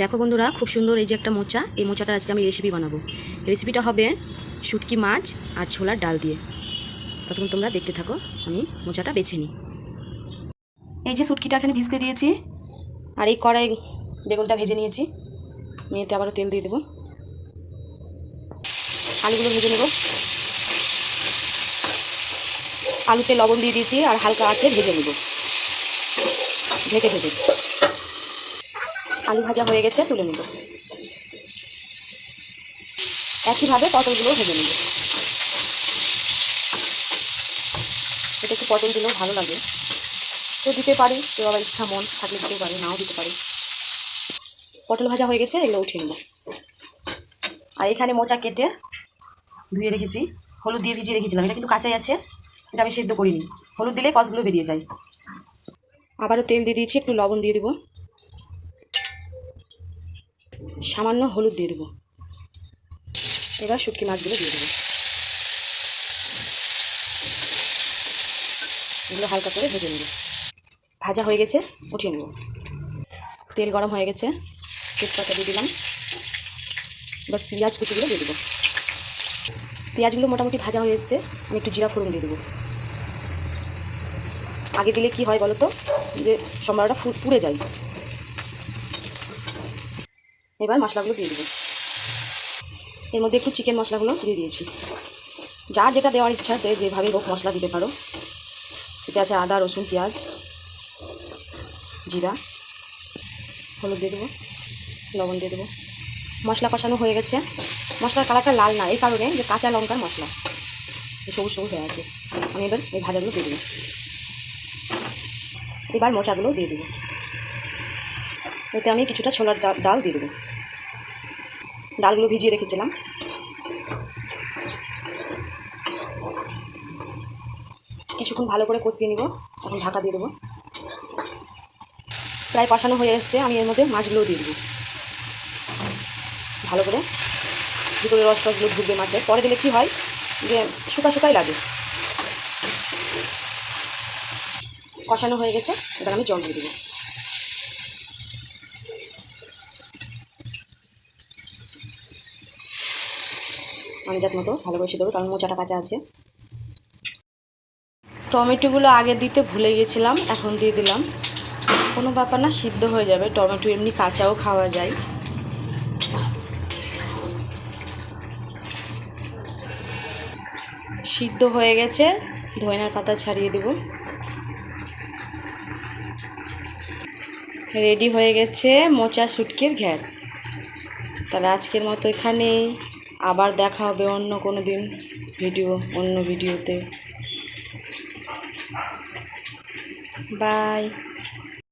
দেখো বন্ধুরা, খুব সুন্দর এই যে একটা মোচা। এই মোচাটা আজকে আমি রেসিপি বানাবো। রেসিপিটা হবে শুটকি মাছ আর ছোলার ডাল দিয়ে। ততক্ষণ তোমরা দেখতে থাকো, আমি মোচাটা বেছে নিই। এই যে শুটকিটা এখানে ভিজতে দিয়েছি, আর এই কড়াই বেগুনটা ভেজে নিয়েছি। নিয়েতে আবারও তেল দিয়ে দেবো। আলুগুলো ভেজে নেব। আলুতে লবণ দিয়ে দিয়েছি, আর হালকা আঁচে ভেজে নেব। ঢেকে ঢেকে। আলু ভাজা হয়ে গেছে, তুলে নেব। একইভাবে পটলগুলো ভেজে নেব। এটা একটু পটল দিলেও ভালো লাগে। তো দিতে পারি, কেউ আবার ইচ্ছা মন থাকলে দিতে পারে, নাও দিতে পারি। পটল ভাজা হয়ে গেছে, এগুলো উঠিয়ে নেব। আর এখানে মোচা কেটে ধুয়ে রেখেছি, হলুদ দিয়ে ভিজিয়ে রেখেছিলাম। এটা কিন্তু কাঁচাই আছে, এটা আমি সেদ্ধ করিনি। হলুদ দিলে কষগুলো বেরিয়ে যায়। আবারও তেল দিয়ে দিয়েছি, একটু লবণ দিয়ে দেবো। সামান্য হলুদ দিয়ে দেবো। এবার শুটকি মাছগুলো দিয়ে দেবো। এগুলো হালকা করে ভেজে নেব। ভাজা হয়ে গেছে, উঠিয়ে নেব। তেল গরম হয়ে গেছে, তেজপাতা দিয়ে দিলাম। এবার পেঁয়াজ কুচিগুলো দিয়ে দেবো। পেঁয়াজগুলো মোটামুটি ভাজা হয়ে এসছে, আমি একটু জিরা ফোড়ন দিয়ে দেবো। আগে দিলে কি হয় বলো তো? যে সম্বারটা পুড়ে যায়। এবার মশলাগুলো দিয়ে দেবো। এর মধ্যে একটু চিকেন মশলাগুলো দিয়ে দিয়েছি। যার যেটা দেওয়ার ইচ্ছা সে যেভাবে হোক মশলা দিতে পারো। এতে আছে আদা, রসুন, পেঁয়াজ, জিরা, হলুদ দিয়ে দেবো, লবণ দিয়ে দেবো। মশলা কষানো হয়ে গেছে। মশলার কালারটা লাল না, এই কারণে যে কাঁচা লঙ্কার মশলা। সবুজ সবুজ হয়ে আছে। আমি এবার এই ভাজাগুলো দিয়ে দেবো। এবার মোচাগুলো দিয়ে দেবো। এতে আমি কিছুটা ছোলার ডাল দিয়ে দেবো। ডালগুলো ভিজিয়ে রেখেছিলাম। কিছুক্ষণ ভালো করে কষিয়ে নিব, এখন ঢাকা দিয়ে দেবো। প্রায় কষানো হয়ে এসছে, আমি এর মধ্যে মাছগুলো দিয়ে দেবো। ভালো করে ভিতরে রস টসগুলো ঢুকবে মাছের পরে দিলে কী হয় যে শুকা শুকাই লাগে। কষানো হয়ে গেছে, এবার আমি জল দিয়ে দেবো। আমি যাত মতো ভালো করে দেবো, কারণ মোচাটা কাঁচা আছে। টমেটোগুলো আগে দিতে ভুলে গেছিলাম, এখন দিয়ে দিলাম। কোনো ব্যাপার না, সিদ্ধ হয়ে যাবে। টমেটো এমনি কাঁচাও খাওয়া যায়। সিদ্ধ হয়ে গেছে। ধনিয়ার পাতা ছাড়িয়ে দেব। রেডি হয়ে গেছে মোচা শুটকির ঘ্যাট। তাহলে আজকের মতো এখানেই আবার দেখা হবে অন্য কোনো দিন ভিডিও অন্য ভিডিওতে। বাই।